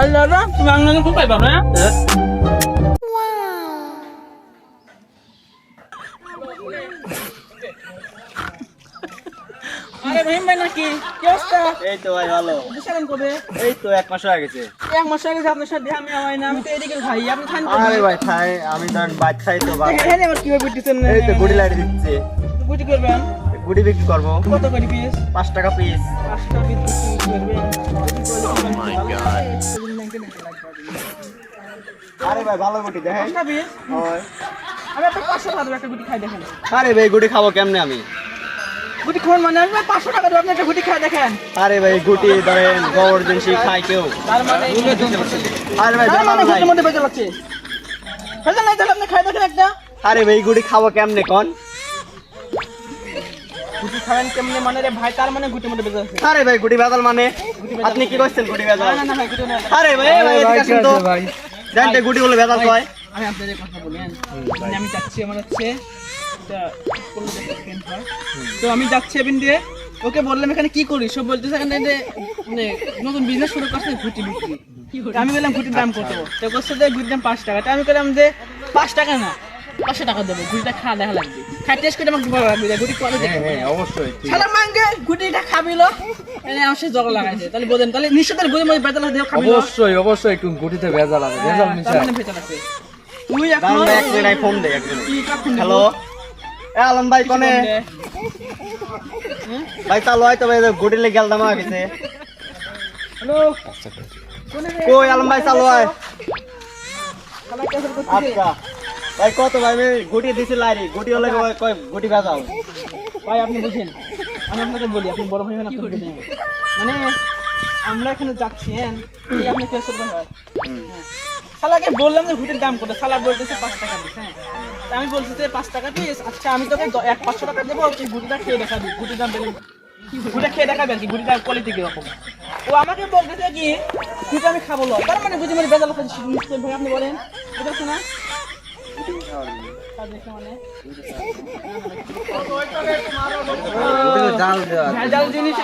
বাংলা খুব পাইবা হ্যাঁ? আরে রহিম ভাই নাকি? কি অবস্থা? এই তো ভাই ভালো। সালাম কবে এই তো এক মাস হয়ে গেছে। এক মাস আগে আপনার সাথে আমি হয় না। আমি তো এদিকে ভাই আপনি খান আরে ভাই। খাই আমি ধরেন বাইক খাই তো ভাই। হ্যাঁ আবার কীভাবে বিটিছেন এই তো গুড়ি লাইট দিচ্ছে। করবেন? গুড়ি বিক্রি করব। কত করে পিস পাঁচ টাকা পিস পাঁচটা পিস বিক্রি করবেন। আরে ভাই ভালো গুটি দেখেন। পাঁচটা পিস। আমি একটা পাঁচশো টাকা একটা গুটি খাই দেখেন। আরে ভাই গুটি খাব কেমনে আমি? গুটি খাওয়ান মানে আমি পাঁচশো টাকা দেবো আপনি একটা গুটি খাই দেখেন। আরে ভাই গুটি ধরেন গোবর জিনিস খায় কেউ। তার মানে আরে ভাই তার মানে গুটির মধ্যে বেঁচে লাগছে বেঁচে নাই তাহলে আপনি খাই দেখেন একটা। আরে ভাই গুটি খাব কেমনে কোন? গুটি খাবেন কেমনে মানে রে ভাই তার মানে মধ্যে বেঁচে আছে। আরে ভাই গুটি বেদাল মানে? আপনি কি করছেন গুটি বেদাল না না ভাই গুটি না আরে ভাই ভাই এদিকে আসুন তো। ভাই? জানতে গুটি বলে বেদাল কয় আমি আপনাদের কথা বলেন মানে আমি যাচ্ছি আমার হচ্ছে। তো আমি যাচ্ছি এবিন দিয়ে। ওকে বললাম এখানে কি করি সব বলতেছে এখানে যে মানে নতুন বিজনেস শুরু করছে ঘুটি বিক্রি। আমি বললাম ঘুটির দাম কত? তো বলছে যে ঘুটির দাম পাঁচ টাকা। তো আমি বললাম যে পাঁচ টাকা না পাঁচশো টাকা দেবো। ঘুটিটা খাওয়া দেখা লাগবে। খাই টেস্ট করে আমাকে হ্যাঁ হ্যাঁ অবশ্যই ঠিক মাঙ্গে ঘুটিটা খাবিল। এনে আমার লাগাইছে তাহলে বোঝেন তাহলে নিশ্চয় ঘুরের মধ্যে বেতলা দেহ খাবিল। অবশ্যই অবশ্যই একটু গুটিতে ভেজাল আছে ভেজাল তার মানে ভেতর আছে। তুই এখন এক মিনিট ফোন দে এক মিনিট হ্যালো? এ আলম ভাই কোনে? ভাই চালু হয় তো ভাই গুটি গেল দাম গেছে হ্যালো? কই আলম ভাই চালু হয় আচ্ছা। ভাই, কত ভাই? আমি গুটি দিছি লাইরি। গুটি হলে কয়- গুটি বেজাল ভাই, আপনি বুঝেন। আমি আপনাকে বলি, আপনি বড় ভাই আপনি বুঝেন। মানে আমরা এখানে যাচ্ছি হ্যাঁ? এই আপনি কে সরবে হয় হ্যাঁ। শালাকে বললাম যে ঘুটির দাম কত? শালা বলতেছে পাঁচ টাকা পিস হ্যাঁ? আমি বলছি যে পাঁচ টাকা দিস আচ্ছা আমি তোকে এক পাঁচশো টাকা দেবো, তুই ঘুটিটা খেয়ে দেখাবি ঘুটির দাম বেড়ে ঘুটে খেয়ে দেখাবি আর কি ঘুটিটার কোয়ালিটি কীরকম। ও আমাকে বলতেছে কি ঘুটে আমি খাব লো। তার মানে বুঝি মানে বেজাল ভাই আপনি বলেন। বুঝতে না? মানে জাল দেওয়া জিনিস